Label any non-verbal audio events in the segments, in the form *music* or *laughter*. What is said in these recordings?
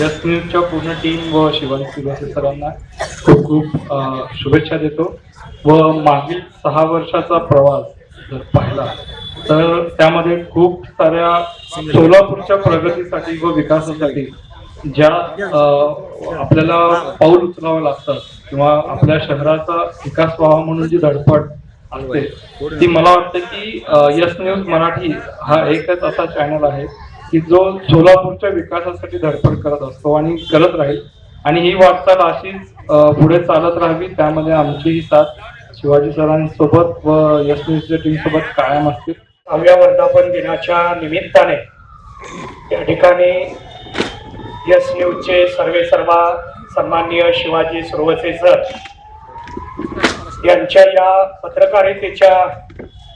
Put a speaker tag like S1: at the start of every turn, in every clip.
S1: Yes पूर्ण team व शिवाजी सरांना खूप खूप शुभेच्छा देतो. व मागील सहा वर्षाचा प्रवास जर पाहिला तर त्यामध्ये खूप साऱ्या सोलापूरच्या प्रगतीसाठी व विकासासाठी ज्या आपल्याला पाऊल उचलावं लागतं किंवा आपल्या शहराचा विकास व्हावा म्हणून जी धडपड असते ती मला वाटतं की यस न्यूज मराठी हा एकच असा चॅनल आहे की जो सोलापूरच्या विकासासाठी धडपड करत असतो आणि करत राहील. आणि ही वाटचाल अशीच पुढे चालत राहावी त्यामध्ये आमची ही साथ. शिवाजी सरांसोबत व यस न्यूजच्या टीम सोबत कायम असतील.
S2: सहाव्या वर्धापन दिनाच्या निमित्ताने या ठिकाणी यस न्यूजचे सर्वे सर्वा सन्माननीय शिवाजी सुरवसे सर यांच्या या पत्रकारितेच्या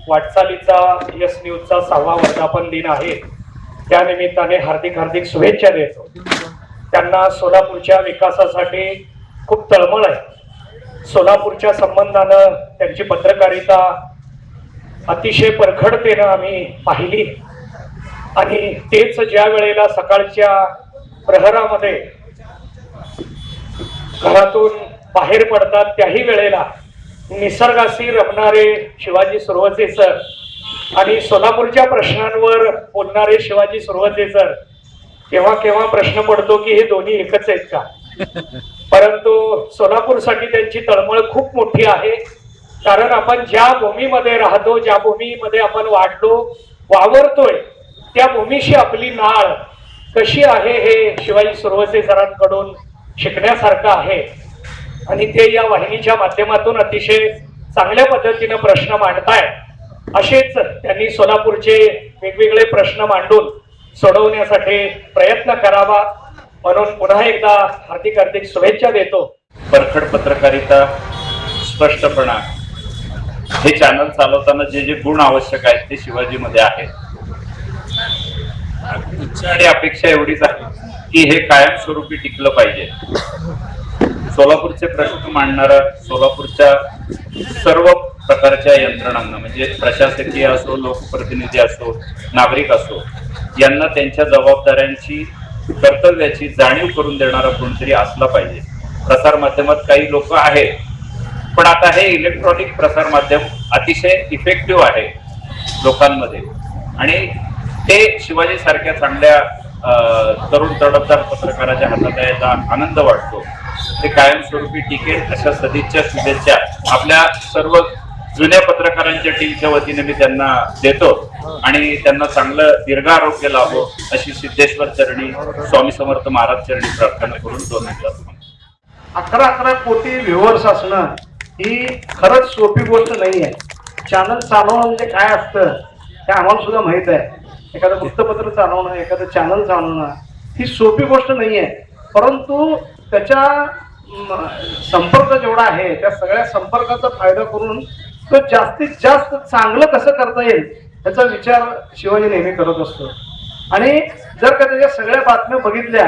S2: वाटचालीचा यस न्यूजचा सहावा वर्धापन दिन आहे. त्या निमित्ताने हार्दिक हार्दिक शुभेच्छा देतो. त्यांना सोलापूरच्या विकासासाठी खूप तळमळ आहे. सोलापूरच्या संबंधानं त्यांची पत्रकारिता अतिशय परखडतेनं आम्ही पाहिली. आणि तेच ज्या वेळेला सकाळच्या प्रहरामध्ये घरातून बाहेर पडतात त्याही वेळेला निसर्गाशी रमणारे शिवाजी सुरवसे सर आणि सोलापूरच्या प्रश्नांवर बोलणारे शिवाजी सुरवसे सर केव्हा केव्हा प्रश्न पडतो की हे दोन्ही एकच आहेत का? *laughs* परंतु सोलापूरसाठी त्यांची तळमळ खूप मोठी आहे. कारण आपण ज्या भूमीमध्ये राहतो ज्या भूमीमध्ये आपण वाढलो वावरतोय त्या भूमीशी आपली नाळ कशी आहे हे शिवाजी सुरवसे सरांकडून शिकण्यासारखं आहे. आणि ते या वाहिनीच्या माध्यमातून अतिशय चांगल्या पद्धतीनं प्रश्न मांडताय असेच त्यांनी सोलापूरचे वेगवेगळे प्रश्न मांडून सोडवण्यासाठी प्रयत्न करावा. म्हणून पुन्हा एकदा हार्दिक हार्दिक शुभेच्छा देतो.
S3: परखड पत्रकारिता स्पष्टपणा. हे चॅनल चालवताना जे जे गुण आवश्यक आहेत ते शिवाजीमध्ये आहेत. इच्छा आणि अपेक्षा एवढीच आहे की हे कायमस्वरूपी टिकलं पाहिजे. सोलापूरचे प्रश्न मांडणारा सोलापूरच्या सर्व प्रकारच्या यंत्रणांना म्हणजे प्रशासकीय असो लोकप्रतिनिधी असो नागरिक असो यांना त्यांच्या जबाबदाऱ्यांची कर्तव्याची जाणीव करून देणारा कोणतरी असला पाहिजे. प्रसार माध्यमात काही लोक आहेत. पण आता हे इलेक्ट्रॉनिक प्रसार माध्यम अतिशय इफेक्टिव्ह आहे लोकांमध्ये. आणि ते शिवाजी सारख्या चांगल्या तरुण तडफदार पत्रकाराच्या हातात याचा आनंद वाटतो. ते कायमस्वरूपी टिकेल अशा सदिच्छा शुभेच्छा आपल्या सर्व जुन्या पत्रकारांच्या टीमच्या वतीने मी त्यांना देतो आणि त्यांना चांगलं दीर्घ आरोग्य लाभो अशी सिद्धेश्वर चरणी स्वामी समर्थ महाराज चरणी प्रार्थना करून दोन हजार
S2: अकरा अकरा कोटी व्ह्युअर्स असणं ही खरंच सोपी गोष्ट नाही आहे चॅनल चालवणं म्हणजे काय असतं हे आम्हाला सुद्धा माहीत आहे. एखादं वृत्तपत्र चालवणं एखादं चॅनल चालवणं ही सोपी गोष्ट नाही आहे परंतु त्याच्या संपर्क जेवढा आहे त्या सगळ्या संपर्काचा फायदा करून तो जास्तीत जास्त चांगलं कसं करता येईल याचा विचार शिवाजी नेहमी करत असतो. आणि जर का त्याच्या सगळ्या बातम्या बघितल्या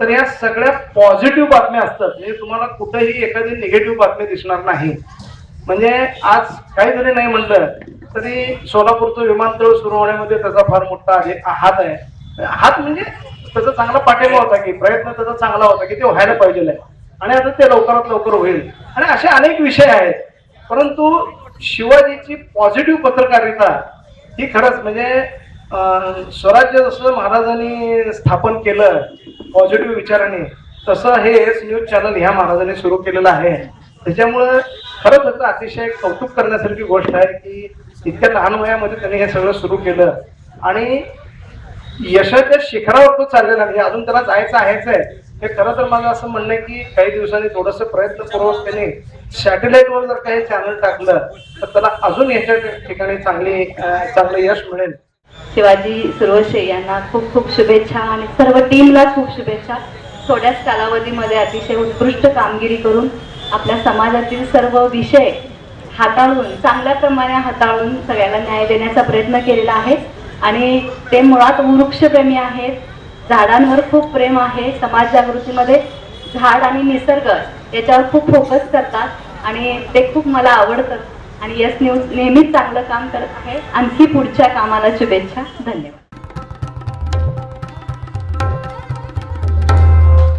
S2: तर या सगळ्या पॉझिटिव्ह बातम्या असतात. म्हणजे तुम्हाला कुठेही एखादी निगेटिव्ह बातमी दिसणार नाही. म्हणजे आज काही जरी नाही म्हणलं तरी सोलापूरचं विमानतळ सुरू होण्यामध्ये त्याचा फार मोठा हात आहे. हात म्हणजे त्याचा चांगला पाठिंबा होता की प्रयत्न त्याचा चांगला होता की ते व्हायला पाहिजे आणि आता ते लवकरात लवकर होईल. आणि असे अनेक विषय आहेत. परंतु शिवाजीची पॉझिटिव्ह पत्रकारिता ही खरंच म्हणजे स्वराज्य जसं महाराजांनी स्थापन केलं पॉझिटिव्ह विचाराने तसं हे एस न्यूज चॅनल ह्या महाराजांनी सुरू केलेलं आहे. त्याच्यामुळं खरंच त्याचं अतिशय कौतुक करण्यासारखी गोष्ट आहे की इतक्या लहान वयामध्ये त्यांनी हे सगळं सुरू केलं. आणि यशाच्या शिखरावर तो चाललेला म्हणजे अजून त्याला जायचं आहेच आहे. हे खरं तर माझं असं म्हणणं आहे की काही दिवसांनी थोडस प्रयत्नपूर्वक त्यांनी सॅटेलाइट वर जर काही चॅनल टाकलं तर त्याला अजून याच्या ठिकाणी चांगली चांगलं यश मिळेल.
S4: शिवाजी सुरवशे यांना खूप खूप शुभेच्छा आणि सर्व टीमला खूप शुभेच्छा. थोड्याच कालावधीमध्ये अतिशय उत्कृष्ट कामगिरी करून आपल्या समाजातील सर्व विषय हाताळून चांगल्या प्रमाणे हाताळून सगळ्याला न्याय देण्याचा प्रयत्न केलेला आहे. आणि ते मुळात वृक्षप्रेमी आहेत. झाडांवर खूप प्रेम आहे समाज जागृतीमध्ये झाड आणि निसर्ग याच्यावर खूप फोकस करतात आणि ते खूप मला आवडतं. आणि यस न्यूज नेहमीच चांगलं काम करत आहे. आणखी पुढच्या कामाला शुभेच्छा. धन्यवाद.